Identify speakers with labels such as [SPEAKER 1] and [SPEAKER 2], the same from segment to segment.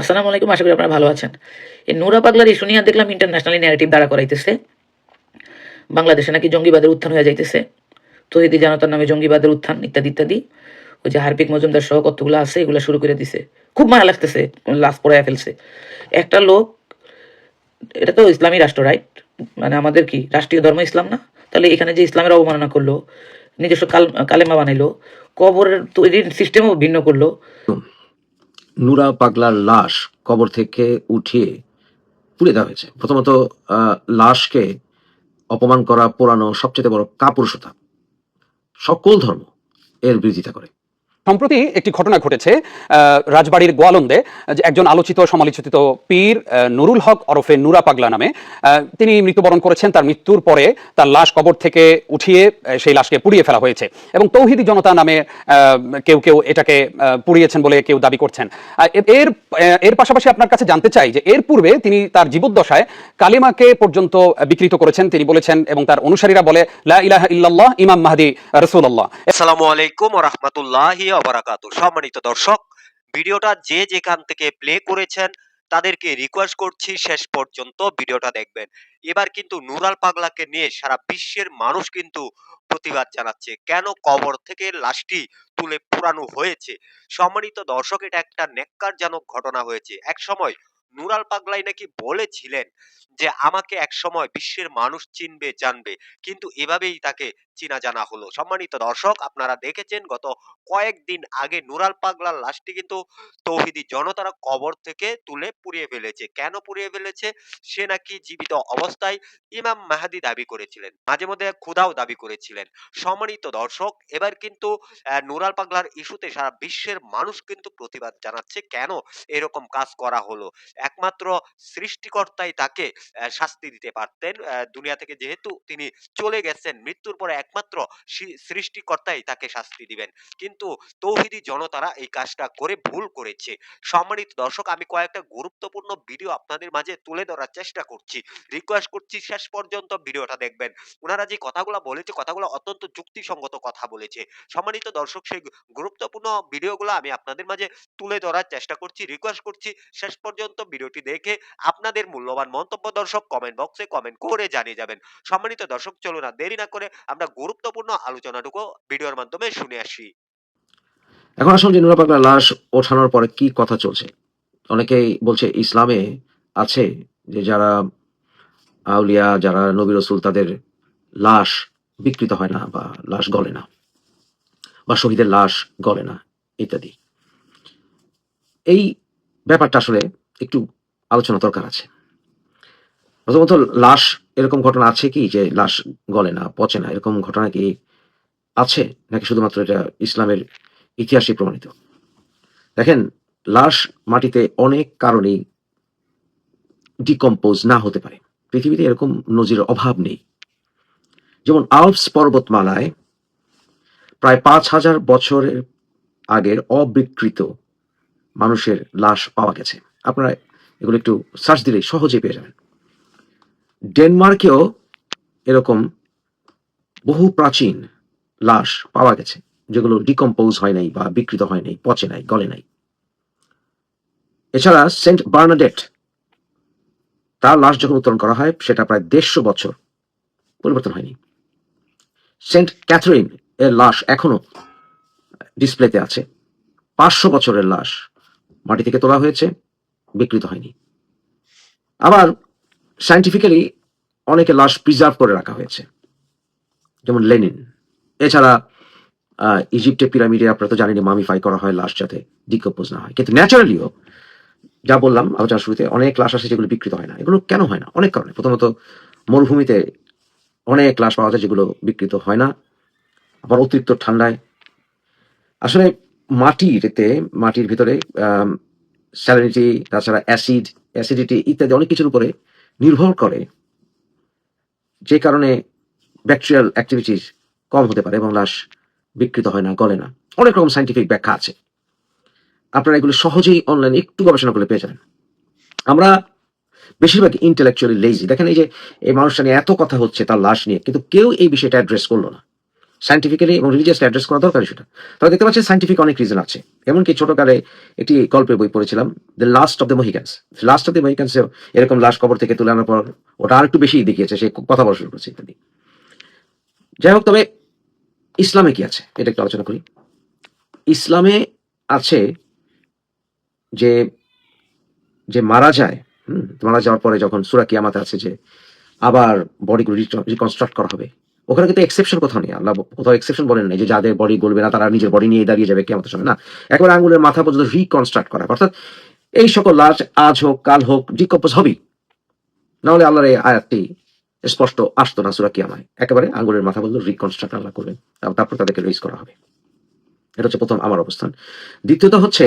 [SPEAKER 1] আসসালামু আলাইকুম, আশা করি আপনারা ভালো আছেন। এই নোরা পাগলার ইস্যু নিয়ে দেখলাম ইন্টারন্যাশনালি ন্যারেটিভ দ্বারা করাইতেছে। বাংলাদেশে নাকি জঙ্গিবাদের উত্থান হয়ে যাইতেছে। তহিদি জানতার নামে জঙ্গিবাদের উত্থান, ইত্যাদি ইত্যাদি। ওই যে হারপিক মজুমদার সহ কতগুলো আছে, এগুলো শুরু করে দিছে। খুব মায়া লাগতেছে, লাশ পড়ায় ফেলছে। একটা লোক, এটা তো ইসলামী রাষ্ট্র রাইট মানে আমাদের কি, রাষ্ট্রীয় ধর্ম ইসলাম না? তাহলে এখানে যে ইসলামের অবমাননা করল, নিজস্ব কাল, কালেমা বানাইলো, কবরের তৈরির সিস্টেমও ভিন্ন করল।
[SPEAKER 2] নুরা পাগলার লাশ কবর থেকে উঠিয়ে পুড়ে দেওয়া হয়েছে। প্রথমত লাশকে অপমান করা পোড়ানো সবচেয়ে বড় কাপুরুষতা। সকল ধর্ম এর বিরোধিতা করে।
[SPEAKER 3] সম্প্রতি একটি ঘটনা ঘটেছে রাজবাড়ির গোয়ালন্দে, যে একজন আলোচিত সমালোচিত পীর নুরুল হক ওরফে নুরা পাগলা নামে তিনি মৃত্যুবরণ করেছেন তার মৃত্যুর পরে তার লাশ কবর থেকে উঠিয়ে সেই লাশকে পুড়িয়ে ফেলা হয়েছে এবং তৌহিদি জনতা নামে কেউ কেউ এটাকে পুড়িয়েছেন বলে কেউ দাবি করছেন। এর এর পাশাপাশি আপনার কাছে জানতে চাই যে এর পূর্বে তিনি তার জীবদ্দশায় কালিমাকে পর্যন্ত বিকৃত করেছেন, তিনি বলেছেন এবং তার অনুসারীরা বলে, লা ইলাহা ইল্লাল্লাহ, ইমাম মাহদি রসুল্লাহ
[SPEAKER 4] আসসালামু আলাইকুম রহমতুল্লাহি অবরাকাতু সম্মানিত দর্শক, ভিডিওটা যে যেখান থেকে প্লে করেছেন, তাদেরকে রিকোয়েস্ট করছি শেষ পর্যন্ত ভিডিওটা দেখবেন। এবার কিন্তু নুরাল পাগলাকে নিয়ে সারা বিশ্বের মানুষ কিন্তু প্রতিবাদ জানাচ্ছে, কেন কবর থেকে লাশটি তুলে পুরানো হয়েছে? সম্মানিত দর্শক, এটা একটা নেককারজনক ঘটনা হয়েছে। এক সময় নুরাল পাগলাই নাকি বলেছিলেন যে আমাকে এক সময় বিশ্বের মানুষ চিনবে, জানবে। কিন্তু এভাবেই তাকে চিনা জানা হলো। সম্মানিত দর্শক, আপনারা দেখেছেন গত কয়েকদিন আগে নুরাল পাগলার লাশটি কিন্তু তৌহিদি জনতারা কবর থেকে তুলে পুড়িয়ে ফেলেছে। কেন পুড়িয়ে ফেলেছে? সে নাকি জীবিত অবস্থায় ইমাম মাহাদি দাবি করেছিলেন। মাঝে মধ্যে খুদাও দাবি করেছিলেন। সম্মানিত দর্শক, এবার কিন্তু নুরাল পাগলার ইস্যুতে সারা বিশ্বের মানুষ কিন্তু প্রতিবাদ জানাচ্ছে কেন এরকম কাজ করা হলো। একমাত্র সৃষ্টিকর্তাই তাকে শাস্তি দিতে পারতেন। দুনিয়া থেকে যেহেতু তিনি চলে গেছেন, মৃত্যুর পরে একমাত্র সৃষ্টিকর্তাই তাকে শাস্তি দিবেন। কিন্তু তৌহিদি জনতারা এই কাজটা করে ভুল করেছে। সম্মানিত দর্শক, আমি কয়েকটা গুরুত্বপূর্ণ ভিডিও আপনাদের মাঝে তুলে ধরার চেষ্টা করছি। রিকোয়েস্ট করছি, শেষ পর্যন্ত ভিডিওটা দেখবেন। ওনারা যে কথাগুলো বলেছে, কথাগুলো অত্যন্ত যুক্তিসঙ্গত কথা বলেছে। সম্মানিত দর্শক, সেই গুরুত্বপূর্ণ ভিডিওগুলো আমি আপনাদের মাঝে তুলে ধরার চেষ্টা করছি। রিকোয়েস্ট করছি, শেষ পর্যন্ত ভিডিওটি দেখে আপনাদের মূল্যবান মন্তব্য দর্শক কমেন্ট বক্সে কমেন্ট করে জানিয়ে যাবেন। সম্মানিত দর্শক, চলুন আর দেরি না করে আমরা গুরুত্বপূর্ণ আলোচনাটুকু ভিডিওর মাধ্যমে শুনে আসি।
[SPEAKER 2] এখন আসুন যে নুরা পাগলার লাশ ওঠানোর পরে কি কথা চলছে? অনেকেই বলছে, ইসলামে আছে যে যারা আউলিয়া, যারা নবী রসুল, তাদের লাশ বিকৃত হয় না বা লাশ গলে না বা শহীদের লাশ গলে না, ইত্যাদি। এই ব্যাপারটা আসলে একটু আলোচনা দরকার আছে। প্রথমত লাশ এরকম ঘটনা আছে কি? যে লাশ গলে না, পচে না, এরকম ঘটনা কি আছে? নাকি শুধুমাত্র এটা ইসলামের ইতিহাসে প্রমাণিত? দেখেন, লাশ মাটিতে অনেক কারণেই ডিকম্পোজ না হতে পারে। পৃথিবীতে এরকম নজির অভাব নেই। যেমন আলপস পর্বতমালায় প্রায় পাঁচ হাজার বছরের আগের অবিকৃত মানুষের লাশ পাওয়া গেছে। আপনারা এগুলো একটু সার্চ দিলেই সহজে পেয়ে যাবেন। ডেনমার্কেও এরকম বহু প্রাচীন লাশ পাওয়া গেছে, যেগুলো ডিকম্পোজ হয় নাই বা বিকৃত হয় নাই, পচে নাই, গলে নাই। এছাড়া সেন্ট বার্নাডেট, তার লাশ যখন উত্তোলন করা হয়, সেটা প্রায় দেড়শো বছর পরিবর্তন হয়নি। সেন্ট ক্যাথরিন এর লাশ এখনও ডিসপ্লেতে আছে। পাঁচশো বছরের লাশ মাটি থেকে তোলা হয়েছে, বিকৃত হয়নি। আবার সাইন্টিফিক্যালি অনেকে লাশ প্রিজার্ভ করে রাখা হয়েছে। যেমন লেনিন। এছাড়া ইজিপ্টে পিরামিডে, আপনারা তো জানেন মামিফাই করা হয় লাশ যাতে ডিকম্পোজ না হয়। কিন্তু ন্যাচারালিও যা বললাম, আলোচনার শুরুতে, অনেক লাশ আছে যেগুলো বিকৃত হয় না। এগুলো কেন হয় না? অনেক কারণে। প্রথমত, মরুভূমিতে অনেক লাশ পাওয়া যায় যেগুলো বিকৃত হয় না, আবার অতিরিক্ত ঠান্ডায়। আসলে, মাটিতে, মাটির ভিতরে স্যালিনিটি তাছাড়া অ্যাসিড অ্যাসিডিটি ইত্যাদি অনেক কিছুর উপরে নির্ভর করে যে কারণে ব্যাকটেরিয়াল অ্যাক্টিভিটিস কম হতে পারে এবং লাশ বিকৃত হয় না, গলে না। অনেক রকম সাইন্টিফিক ব্যাখ্যা আছে। আপনারা এগুলো সহজেই অনলাইনে একটু গবেষণা করে পেয়ে যাবেন। আমরা বেশিরভাগ ইন্টেলেকচুয়ালি লেজি দেখেন এই যে এই মানুষটা নিয়ে এত কথা হচ্ছে, তার লাশ নিয়ে। কিন্তু কেউ এই বিষয়টা অ্যাড্রেস করল না। সাইন্টিফিক্যালি এবং রিলিজিয়াসলি অ্যাড্রেস করা দরকার সেটা। তারা দেখতে পাচ্ছি সাইন্টিফিক অনেক রিজন আছে। এমনকি ছোটকালে একটি গল্পের বই পড়েছিলাম the last of the Mohicans last of the Mohicans এরকম লাশ কবর থেকে তুলে আনার পর ওটা আর একটু বেশি দেখিয়েছে সে কথা বলা শুরু করেছে ইত্যাদি। যাই হোক তবে ইসলামে কি আছে? এটা একটু আলোচনা করি। ইসলামে আছে যে যে মারা যায় হুম, মারা যাওয়ার পরে যখন সুরা কিয়ামাতে আছে যে আবার বডিগুলো রিকনস্ট্রাক্ট করা হবে। ওখানে কিন্তু এক্সেপশন কোথাও নেই, আল্লাহ কোথাও এক্সেপশন বলেন নাই যে যাদের বডি গলবে না, তারা নিজের বডি নিয়ে দাঁড়িয়ে যাবে কেমন সময়। না, একবার আঙ্গুলের মাথা পর্যন্ত রিকনস্ট্রাক্ট করা। অর্থাৎ এই সকল লাশ আজ হোক, কাল হোক ডিকম্পোজ হবেই। নাহলে আল্লাহর এই আয়াতটি স্পষ্ট আসতো না সুরা কিয়ামায়। একেবারে আঙ্গুলের মাথা পর্যন্ত রিকনস্ট্রাক্ট আল্লাহ করবেন। তারপর তাদেরকে রিলিজ করা হবে। এটা হচ্ছে প্রথম আমার অবস্থান। দ্বিতীয়ত হচ্ছে,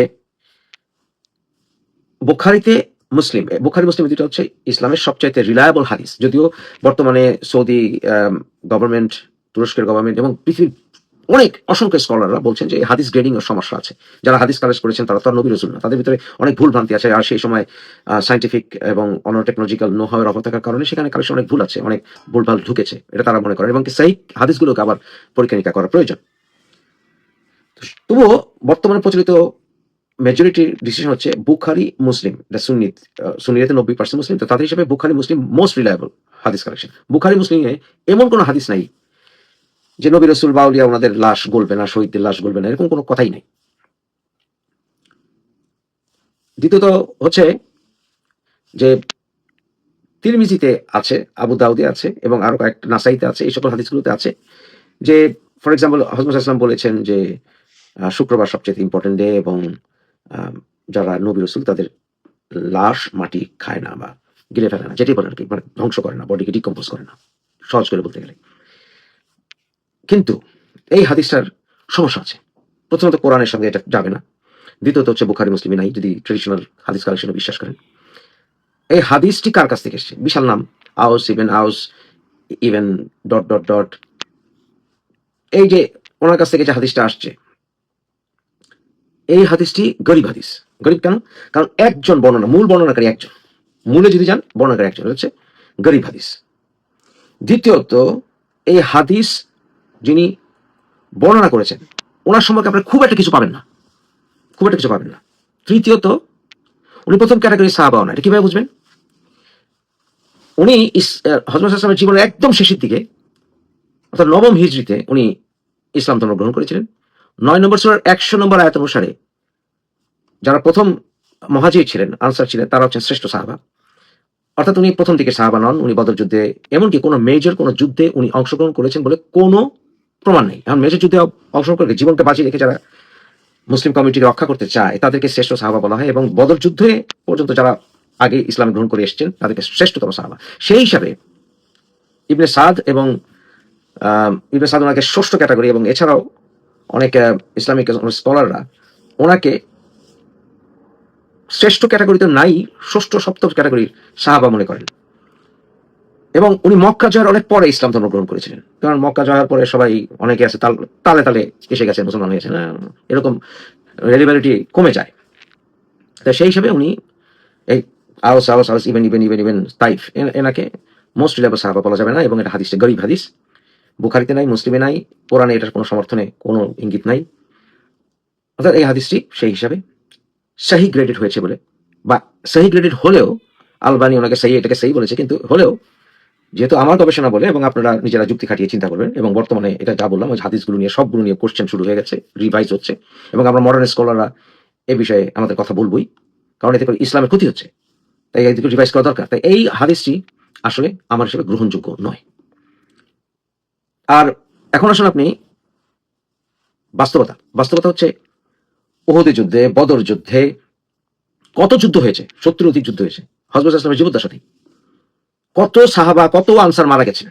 [SPEAKER 2] বুখারিতে মুসলিম বুখারি, মুসলিম দুটো হচ্ছে ইসলামের সবচাইতে রিলায়েবল হাদিস। যদিও বর্তমানে সৌদি গভর্নমেন্ট তুরস্কের গভর্নমেন্ট এবং পৃথিবীর অনেক অসংখ্য স্কলাররা বলছেন যে হাদিস গ্রেডিং এর সমস্যা আছে। যারা হাদিস কালেক্ট করেছেন, তারা তো আর নবী রসুল না। তাদের ভিতরে অনেক ভুল ভ্রান্তি আছে। আর সেই সময় সাইন্টিফিক এবং অন্য টেকনোলজিক্যাল নো হওয়ার অভাব থাকার কারণে সেখানে কালেকশন অনেক ভুল আছে, অনেক ভুলভাল ঢুকেছে, এটা তারা মনে করেন এবং সেই হাদিসগুলোকে আবার পরীক্ষা নিরীক্ষা করা প্রয়োজন তবুও বর্তমানে প্রচলিত মেজরিটির ডিসিশন হচ্ছে বুখারি, মুসলিম। এটা সুন্নিত সুন্নিতে নব্বই পার্সেন্ট মুসলিম। তো তাদের হিসেবে বুখারি, মুসলিম মোস্ট রিলায়েবল হাদিস কালেকশন বুখারি, মুসলিমে এমন কোনো হাদিস নাই যে নবী রসুল বাউলিয়া ওনাদের লাশ গলবে না, শহীদদের লাশ গলবে না, এরকম কোনো কথাই নেই। দ্বিতীয়ত হচ্ছে যে তিরমিজিতে আছে, আবু দাউদে আছে এবং আরও কয়েকটা নাসাইতে আছে, এই সকল হাদিসগুলোতে আছে যে ফর এক্সাম্পল হজরত আসলাম বলেছেন যে শুক্রবার সবচেয়ে ইম্পর্টেন্ট ডে এবং যারা নবী রসুল, তাদের লাশ মাটি খায় না বা গিলে ফেলে না, যেটাই বলে আর কি মানে ধ্বংস করে না, বডিকে ডিকম্পোজ করে না, সহজ করে বলতে গেলে। কিন্তু এই হাদিসটার সমস্যা আছে। প্রথমত কোরআনের সঙ্গে এটা যাবে না। দ্বিতীয়ত হচ্ছে বুখারি, মুসলিমে নাই, যদি ট্রেডিশনাল হাদিস কালেকশনে বিশ্বাস করেন। এই হাদিসটি কার কাছ থেকে এসছে? বিশাল নাম আউস ইভেন আউস ইভেন ডট ডট ডট। এই যে ওনার কাছ থেকে যে হাদিসটা আসছে এই হাদিসটি গরিব হাদিস। গরিব কেন? কারণ একজন বর্ণনা, মূল বর্ণনাকারী একজন। মূলে যদি যান, বর্ণনাকারী একজন হচ্ছে গরিব হাদিস। দ্বিতীয়ত, এই হাদিস যিনি বর্ণনা করেছেন, ওনার সম্পর্কে আপনারা খুব একটা কিছু পাবেন না। খুব একটা কিছু পাবেন না। তৃতীয়ত, উনি প্রথম ক্যাটাগরি সাহাবাও না। এটা কীভাবে বুঝবেন? উনি হজরত জীবনের একদম শেষের দিকে, অর্থাৎ নবম হিজড়িতে উনি ইসলাম ধর্ম গ্রহণ করেছিলেন। নয় নম্বর সুরার একশো নম্বর আয়াত অনুসারে যারা প্রথম মহাজির ছিলেন, আনসার ছিলেন, তারা হচ্ছেন শ্রেষ্ঠ সাহাবা। অর্থাৎ উনি প্রথম দিকে সাহাবা নন, উনি বদর যুদ্ধে, এমনকি কোনো মেজর কোনো যুদ্ধে উনি অংশগ্রহণ করেছেন বলে কোনো প্রমাণ নেই। এখন মেজর যুদ্ধে অংশগ্রহণ করে জীবনকে বাঁচিয়ে রেখে যারা মুসলিম কমিটি রক্ষা করতে চায়, তাদেরকে শ্রেষ্ঠ সাহাবা বলা হয় এবং বদর যুদ্ধে পর্যন্ত যারা আগে ইসলাম গ্রহণ করে এসেছেন, তাদেরকে শ্রেষ্ঠতম সাহাবা। সেই হিসাবে ইবনে সাদ এবং ইবনে সাদ ওনাকে ষষ্ঠ ক্যাটাগরি এবং এছাড়াও অনেক ইসলামিক স্কলাররা, ওনাকে শ্রেষ্ঠ ক্যাটাগরিতে নাই, ষষ্ঠ, সপ্তম ক্যাটাগরির সাহাবা মনে করেন। এবং উনি মক্কা জয়ের অনেক পরে ইসলাম ধর্ম গ্রহণ করেছিলেন। কারণ মক্কা জয়ের পরে সবাই অনেকে আছে, তাল- তালে এসে গেছে, মুসলমান হয়ে গেছে, না, এরকম রেলিভারিটি কমে যায়। তা সেই হিসাবে উনি এই আওস আওস আওস even even even even Taif এনাকে মোস্ট রিলেবল সাহাবা বলা যাবে না, এবং এটা হাদিসটা গরিব হাদিস। বুখারিতে নাই, মুসলিমে নাই, কোরআনে এটার কোনো সমর্থনে কোনো ইঙ্গিত নাই। অর্থাৎ এই হাদিসটি সেই হিসাবে সাহি গ্রেডেড হয়েছে বলে। বা সাহি গ্রেডেড হলেও আলবানি ওনাকে সেই এটাকে সেই বলেছে, কিন্তু হলেও যেহেতু আমার গবেষণা বলে এবং আপনারা নিজেরা যুক্তি খাটিয়ে চিন্তা করবেন, এবং বর্তমানে এটা যা বললাম, ওই হাদিসগুলো নিয়ে সবগুলো নিয়ে কোশ্চেন শুরু হয়ে গেছে রিভাইজ হচ্ছে, এবং আমরা মডার্ন স্কলাররা এ বিষয়ে আমাদের কথা বলবই, কারণ এতে করে ইসলামের ক্ষতি হচ্ছে। তাই এদিকে রিভাইজ করা দরকার। তাই এই হাদিসটি আসলে আমার হিসেবে গ্রহণযোগ্য নয়। আর এখন আসুন আপনি বাস্তবতা। বাস্তবতা হচ্ছে ওহদে যুদ্ধে, বদর যুদ্ধে কত যুদ্ধ হয়েছে? সত্তর অধিক যুদ্ধ হয়েছে। হজরত আসলামের জীবদ্দশাতেই কত সাহাবা, কত আনসার মারা গেছেন?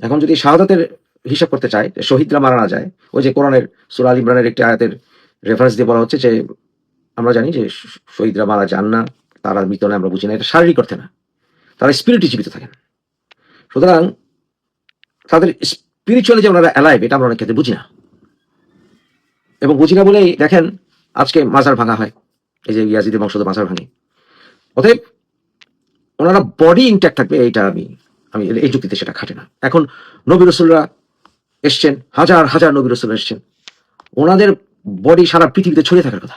[SPEAKER 2] এখন যদি শাহাদাতের হিসাব করতে চায় শহীদরা মারা না যায়, ওই যে কোরআনের, সুরা আল ইমরানের একটি আয়াতের রেফারেন্স দিয়ে বলা হচ্ছে যে, আমরা জানি যে শহীদরা মারা যান না, তারা মৃত না আমরা বুঝি না, এটা শারীরিক অর্থে না। তারা স্পিরিটি জীবিত থাকেন। সুতরাং তাদের স্পিরিচুয়ালি যে ওনারা অ্যালাইভ এটা আমরা অনেক ক্ষেত্রে বুঝি না। এবং বুঝি না বলেই দেখেন, আজকে মাজার ভাঙা হয়। এই যে ইয়াজিদের বংশধর মাজার ভাঙে। অতএব ওনারা বডি ইনট্যাক্ট থাকবে, এইটা আমি আমি, এই যুক্তিতে সেটা খাটে না। এখন নবী রসুলরা এসছেন, হাজার হাজার নবী রসুল এসছেন। ওনাদের বডি সারা পৃথিবীতে ছড়িয়ে থাকার কথা।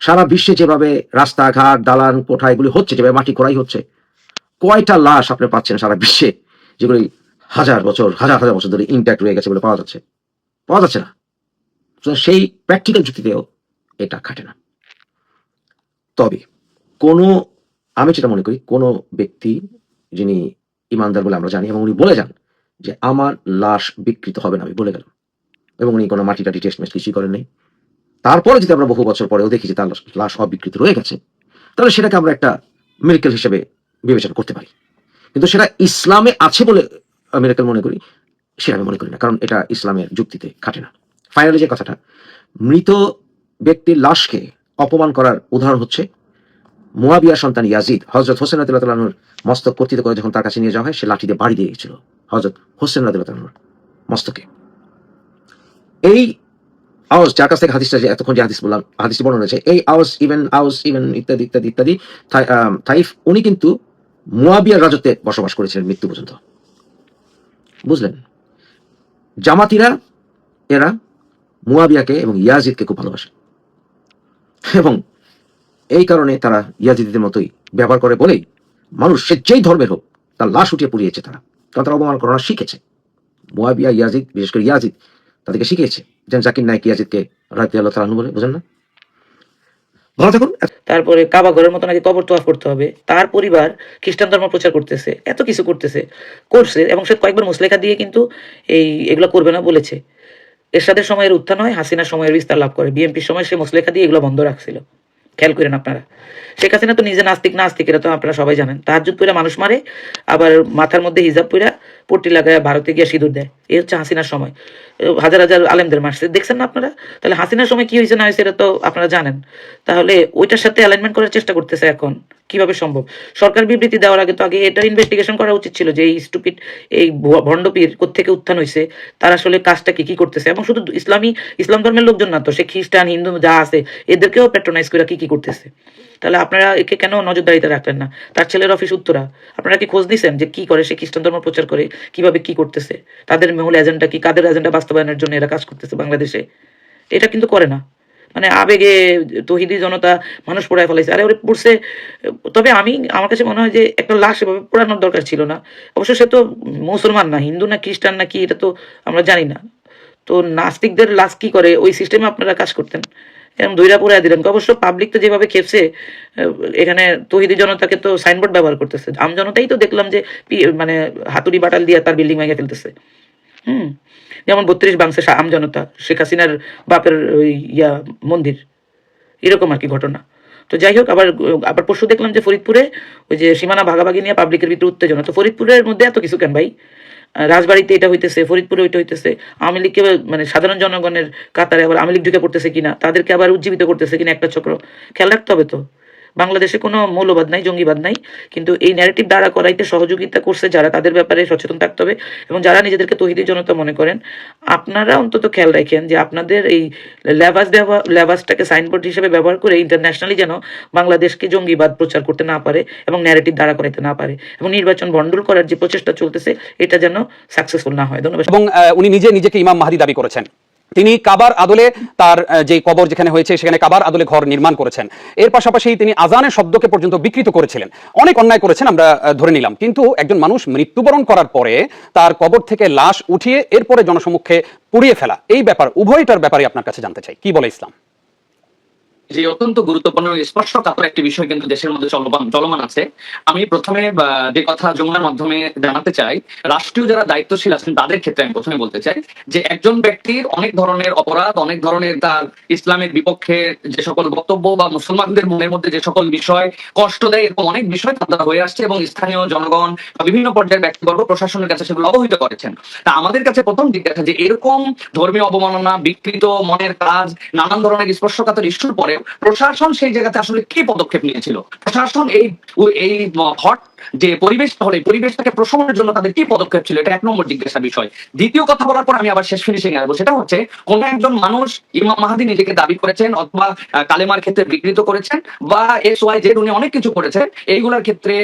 [SPEAKER 2] সারা বিশ্বে যেভাবে রাস্তাঘাট, দালান, কোঠা, এগুলি হচ্ছে, যেভাবে মাটি করাই হচ্ছে, কয়টা লাশ আপনি পাচ্ছেন সারা বিশ্বে? যেগুলি হাজার বছর, হাজার হাজার বছর ধরে ইন্ট্যাক্ট রয়ে গেছে বলে পাওয়া যাচ্ছে। পাওয়া যাচ্ছে না। সেই প্র্যাকটিক্যাল যুক্তিতেও এটা খাটে না। তবে কোনো, আমি যেটা মনে করি, কোনো ব্যক্তি যিনি ইমানদার বলে আমরা জানি এবং উনি বলে যান যে আমার লাশ বিকৃত হবে না, আমি বলে গেলাম। এবং উনি কোনো মাটি টাটি টেস্ট মেস্ট কিছুই করেন নাই। তারপরে যদি আমরা বহু বছর পরেও দেখি যে তার লাশ অবিকৃত রয়ে গেছে, তাহলে সেটাকে আমরা একটা মেডিকেল হিসেবে বিবেচনা করতে পারি। কিন্তু সেটা ইসলামে আছে বলে মেডিকেল মনে করি, সে আমি মনে করি না, কারণ এটা ইসলামের যুক্তিতে খাটে না। ফাইনালি যে কথাটা, মৃত ব্যক্তির লাশকে অপমান করার উদাহরণ হচ্ছে মোয়াবিয়া সন্তান ইয়াজিদ। হজরত হোসেন রাদিল্লাহর মস্তক কর্তৃত করে যখন তার কাছে নিয়ে যাওয়া হয়, সে লাঠিতে বাড়ি দিয়ে গেছিল হজরত হোসেন রাদিল্লাহর মস্তকে। এই আওয়াজ, যার কাছ থেকে হাদিসটা যে এতক্ষণ যে হাদিস বললাম হাদিস বর্ণনা রয়েছে, এই আওয়াজ ইভেন আওয়াজ ইভেন ইত্যাদি ইত্যাদি ইত্যাদি উনি কিন্তু মুয়াবিয়ার রাজত্বে বসবাস করেছিলেন মৃত্যু পর্যন্ত। বুঝলেন? জামাতিরা, এরা মুয়াবিয়াকে এবং ইয়াজিদকে খুব ভালোবাসে। এবং এই কারণে তারা ইয়াজিদের মতোই ব্যবহার করে বলেই মানুষ সে যেই ধর্মের হোক, তার লাশ উঠিয়ে পুড়িয়েছে তারা। কারণ তারা অপমান করানো শিখেছে। মুয়াবিয়া, ইয়াজিদ, বিশেষ করে ইয়াজিদ তাদেরকে শিখিয়েছে। যেন জাকির নায়ক ইয়াজিদকে রাজি আল্লাহ তালাহু বলে, বোঝেন না?
[SPEAKER 1] তারপরে কাবা ঘরের মতো নাকি কবর তোয়াফ করতে হবে। তার পরিবার খ্রিস্টান ধর্ম প্রচার করতেছে, এত কিছু করতেছে। করছে এবং সে কয়েকবার মুসলেখা দিয়ে কিন্তু এই এগুলো করবে না বলেছে। এরশাদের সময়ের উত্থান হয়, হাসিনার সময়ের বিস্তার লাভ করে। বিএনপির সময় সে মুসলেখা দিয়ে এগুলো বন্ধ রাখছিল। খেয়াল করেন আপনারা। শেখ হাসিনা তো নিজে নাস্তিক নাস্তিক এটা তো আপনারা সবাই জানেন। তাহাজুদ পইরা মানুষ মারে, আবার মাথার মধ্যে হিজাব পইরা পট্টি লাগায় ভারতে গিয়ে সিঁদুর দেয়। এই হচ্ছে হাসিনার সময়। হাজার হাজার আলেমদের মারছে দেখছেন না আপনারা? তাহলে হাসিনার সময় কি হয়েছে না হয়েছে এটা তো আপনারা জানেন। তাহলে ওইটার সাথে অ্যালাইনমেন্ট করার চেষ্টা করতেছে এখন। কীভাবে সম্ভব? সরকার বিবৃতি দেওয়ার আগে তো আগে এটার ইনভেস্টিগেশন করা উচিত ছিল যে এই স্টুপিড এই ভণ্ডপীর কোত্থেকে উত্থান হয়েছে, তার আসলে কাজটা কি কি করতেছে? এবং শুধু ইসলামী, ইসলাম ধর্মের লোকজন না তো, সে খ্রিস্টান, হিন্দু, যা আছে, এদেরকেও প্যাট্রোনাইজ করে কি কি করতেছে? তাহলে আপনারা একে কেন নজরদারিতে রাখলেন না? তার ছেলের অফিস উত্তরা। আপনারা কি খোঁজ দিয়েছেন যে কি করে সে খ্রিস্টান ধর্ম প্রচার করে, কীভাবে কি করতেছে? তাদের মূল এজেন্ডা কি? কাদের এজেন্ডা বাস্তবায়নের জন্য এরা কাজ করতেছে বাংলাদেশে? এটা কিন্তু করে না। মানে আবেগে তহিদি জনতা মানুষ পোড়ায় ফেলাইছে। আরে ওরে পড়ছে। তবে আমি, আমার কাছে মনে হয় যে একটা লাশ এভাবে পোড়ানোর দরকার ছিল না। অবশ্য সে তো মুসলমান না, হিন্দু না খ্রিস্টান না কি, এটা তো আমরা জানি না। তো নাস্তিকদের লাশ কি করে? ওই সিস্টেমে আপনারা কাজ করতেন। এরকম দইরা পুরা দিলেন। অবশ্য পাবলিক তো যেভাবে খেপছে এখানে তহিদি জনতাকে তো সাইনবোর্ড ব্যবহার করতেছে। আম জনতাই তো দেখলাম যে মানে হাতুড়ি বাটাল দিয়ে তার বিল্ডিং ভেঙে ফেলতেছে। হুম? যেমন বত্রিশ বাংশে আম জনতা, শেখ হাসিনার বাপের ইয়া মন্দির। এরকম আর কি ঘটনা। তো যাই হোক, আবার আবার পরশু দেখলাম যে ফরিদপুরে ওই যে সীমানা ভাগাভাগি নিয়ে পাবলিকের ভিতরে উত্তেজনা। তো ফরিদপুরের মধ্যে এত কিছু কেন ভাই? রাজবাড়িতে এটা হইতেছে, ফরিদপুরে ওইটা হইতেছে, আওয়ামী লীগকে মানে সাধারণ জনগণের কাতারে আবার আওয়ামী লীগ ঢুকে পড়তেছে কিনা, তাদেরকে আবার উজ্জীবিত করতেছে কিনা একটা চক্র। খেয়াল রাখতে হবে তো। বাংলাদেশে কোনো মৌলবাদ নাই, জঙ্গিবাদ নাই, কিন্তু এই ন্যারেটিভ দ্বারা করাইতে সহযোগিতা করছে যারা তাদের ব্যাপারে সচেতন থাকতে হবে এবং যারা নিজেদেরকে তহিদি জনতা মনে করেন, আপনারা অন্তত খেয়াল রাখেন যে আপনাদের এই ল্যাভাস ল্যাভাসটাকে সাইনবোর্ড হিসেবে ব্যবহার করে ইন্টারন্যাশনালি যেন বাংলাদেশকে জঙ্গিবাদ প্রচার করতে না পারে এবং ন্যারেটিভ দ্বারা করাইতে না পারে এবং নির্বাচন ভণ্ডুল করার যে প্রচেষ্টা চলতেছে, এটা যেন সাকসেসফুল না হয়। ধন্যবাদ।
[SPEAKER 3] এবং উনি নিজে নিজেকে ইমাম মাহাদি দাবি করেছেন। তিনি কাবার আদলে তার যে কবর যেখানে হয়েছে, সেখানে কাবার আদলে ঘর নির্মাণ করেছেন। এর পাশাপাশি তিনি আজানের শব্দকে পর্যন্ত বিকৃত করেছিলেন। অনেক অন্যায় করেছেন আমরা ধরে নিলাম। কিন্তু একজন মানুষ মৃত্যুবরণ করার পরে তার কবর থেকে লাশ উঠিয়ে এরপরে জনসমক্ষে পুড়িয়ে ফেলা, এই ব্যাপার, উভয়টার ব্যাপারে আপনার কাছে জানতে চাই। কি বলে ইসলাম?
[SPEAKER 5] যে অত্যন্ত গুরুত্বপূর্ণ স্পর্শকাতর একটি বিষয় কিন্তু দেশের মধ্যে চলমান চলমান আছে। আমি প্রথমে যে কথা যমুনার মাধ্যমে জানাতে চাই, রাষ্ট্রীয় যারা দায়িত্বশীল আছেন তাদের ক্ষেত্রে আমি প্রথমে বলতে চাই যে একজন ব্যক্তির অনেক ধরনের অপরাধ, অনেক ধরনের তার ইসলামের বিপক্ষে যে সকল বক্তব্য বা মুসলমানদের মনের মধ্যে যে সকল বিষয় কষ্ট দেয়, এরকম অনেক বিষয় তার দ্বারা হয়ে আসছে এবং স্থানীয় জনগণ বা বিভিন্ন পর্যায়ের ব্যক্তিবর্গ প্রশাসনের কাছে সেগুলো অবহিত করেছেন। তা আমাদের কাছে প্রথম দেখা যে এরকম ধর্মীয় অবমাননা, বিকৃত মনের কাজ, নানান ধরনের স্পর্শকাতর ইস্যুর পরে প্রশাসন সেই জায়গাতে আসলে কি পদক্ষেপ নিয়েছিল? প্রশাসন এই এই হট যে পরিবেশটা হলে পরিবেশটাকে প্রশমনের জন্য তাদের কি পদক্ষেপ ছিল? এটা এক নম্বর জিজ্ঞাসার বিষয়। দ্বিতীয় কথা বলার পর আমি আবার শেষ ফিনিশিং আসব। সেটা হচ্ছে, কোন একজন মানুষ, ইমাম মাহাদি নিজেকে দাবি করেছেন অথবা কালেমার ক্ষেত্রে বিকৃত করেছেন বা এস ওয়াই, জেড উনি অনেক কিছু করেছেন, এইগুলোর ক্ষেত্রে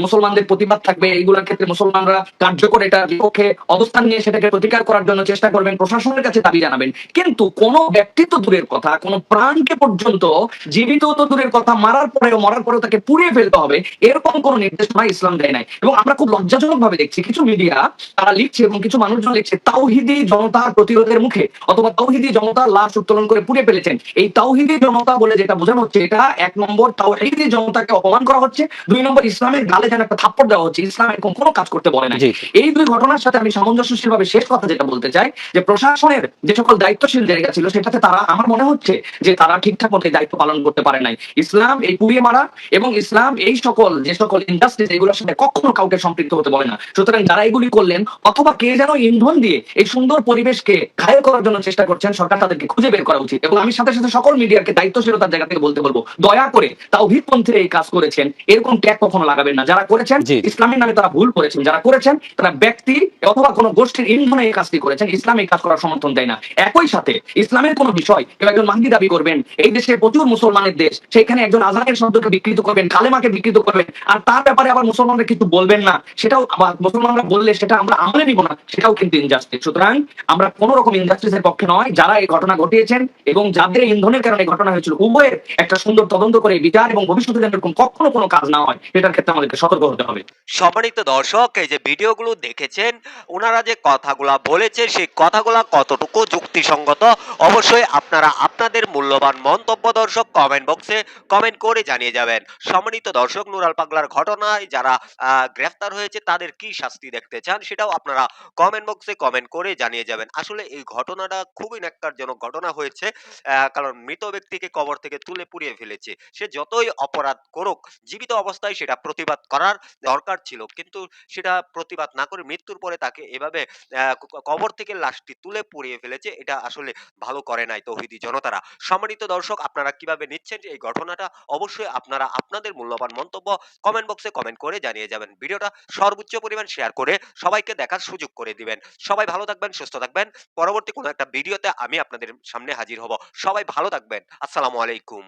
[SPEAKER 5] মুসলমানদের প্রতিবাদ থাকবে, এইগুলোর ক্ষেত্রে মুসলমানরা কার্যকর এটা বিপক্ষে অবস্থান নিয়ে সেটাকে প্রতিকার করার জন্য চেষ্টা করবেন, প্রশাসনের কাছে দাবি জানাবেন। কিন্তু কোন ব্যক্তিত্ব দূরের কথা, কোন প্রাণকে পর্যন্ত জীবিত তো দূরের কথা, মারার পরেও, মরার পরেও তাকে পুড়িয়ে ফেলতে হবে, এরকম কোন নির্দেশনা ইসলাম দেয় নাই। এবং আমরা খুব লজ্জাজনক ভাবে দেখছি কিছু মিডিয়া তারা লিখছে এবং কিছু মানুষজন লিখছে তাওহিদি জনতা প্রতিরোধের মুখে অথবা তাওহিদি জনতা লাশ উত্তোলন করে পুড়ে ফেলেছেন। এই তাওহিদি জনতা বলে যেটা বোঝানো হচ্ছে এটা এক নম্বর তাওহিদি জনতাকে অপমান করা হচ্ছে। দুই নম্বর ইসলামের গালে যেন একটা থাপ্পড় দেওয়া হচ্ছে ইসলাম এরকম কোনো কাজ করতে বলে না। এই দুই ঘটনার সাথে আমি সামঞ্জস্যশীল ভাবে শেষ কথা যেটা বলতে চাই যে প্রশাসনের যে সকল দায়িত্বশীল জায়গা ছিল সেটাতে তারা আমার মনে হচ্ছে যে তারা ঠিকঠাক মতো দায়িত্ব পালন করতে পারে নাই। ইসলাম এই পুড়িয়ে মারা এবং ইসলাম এই সকল যে সকল ইন্ডাস্ট্রিজ এগুলোর সাথে কখনো কাউকে সম্পৃক্ত হতে বলে না। সুতরাং যারা এগুলি করলেন অথবা কে যেন ইন্ধন দিয়ে এই সুন্দর পরিবেশকে ঘায়ল করার জন্য চেষ্টা করছেন সরকার তাদেরকে খুঁজে বের করা উচিত। এবং আমি সাথে সাথে সকল মিডিয়াকে দায়িত্বশীলতার জায়গা থেকে বলতে বলব দয়া করে তাওহিদপন্থীরা এই কাজ করেছেন এরকম ট্যাগ কখনো লাগাবেন না। যারা করেছেন ইসলামের নামে তারা ভুল করেছেন। যারা করেছেন তারা ব্যক্তি অথবা কোনো গোষ্ঠীর ইন্ধনে এই কাজটি করেছেন। ইসলাম এই কাজ করার সমর্থন দেয় না। একই সাথে ইসলামের কোনো বিষয় কেউ একজন মাহদি দাবি করবেন এই দেশে প্রচুর মুসলমানের দেশ সেখানে একজন আজানের শব্দকে বিকৃত করবেন কালেমাকে বিকৃত করবেন আর তার ব্যাপারে আবার মুসলমানরা কিছু বলবেন না, সেটাও আবার মুসলমানরা বললে সেটা আমরা আমলে নিব না, সেটাও কিন্তু ইনজাস্টিস সুতরাং আমরা কোন রকম ইনজাস্টিসের পক্ষে নয়, যারা এই ঘটনা ঘটিয়েছেন এবং যাদের ইন্ধনের কারণে ঘটনা হয়েছিল, উভয়ের একটা সুন্দর তদন্ত করে বিচার এবং ভবিষ্যতে যেন এরকম কখনো কোনো কাজ না হয়, সেটার ক্ষেত্রে আমাদেরকে সতর্ক হতে হবে।
[SPEAKER 4] সম্মানিত দর্শক, এই যে ভিডিওগুলো দেখেছেন ওনারা যে কথাগুলা বলেছে সেই কথাগুলা কতটুকু যুক্তিসঙ্গত, অবশ্যই আপনারা আপনাদের মূল্যবান মন্তব্য দর্শক কমেন্ট বক্সে কমেন্ট করে জানিয়ে যাবেন। সম্মানিত দর্শক, নুরাল পাগলার ঘটনায় যারা গ্রেফতার হয়েছে তাদের কি শাস্তি দেখতে চান সেটাও আপনারা কমেন্ট বক্সে কমেন্ট করে জানিয়ে যাবেন। আসলে এই ঘটনাটা খুবই ন্যাক্কারজনক ঘটনা হয়েছে কারণ মৃত ব্যক্তিকে কবর থেকে তুলে পুড়িয়ে ফেলেছে। সে যতই অপরাধ করুক, জীবিত অবস্থায় সেটা প্রতিবাদ করার দরকার ছিল। কিন্তু সেটা প্রতিবাদ না করে মৃত্যুর পরে তাকে এভাবে কবর থেকে লাশটি তুলে পুড়িয়ে ফেলেছে, এটা আসলে ভালো করে নাই তৌহিদি জনতারা। সম্মানিত দর্শক, আপনারা কীভাবে নিচ্ছেন এই ঘটনাটা? অবশ্যই আপনারা আপনাদের মূল্যবান মন্তব্য কমেন্ট বক্সে কমেন্ট করে জানিয়ে যাবেন। ভিডিওটা সর্বোচ্চ পরিমাণ শেয়ার করে সবাইকে দেখার সুযোগ করে দিবেন। সবাই ভালো থাকবেন, সুস্থ থাকবেন। পরবর্তী কোনো একটা ভিডিওতে আমি আপনাদের সামনে হাজির হব। সবাই ভালো থাকবেন। আসসালামু আলাইকুম।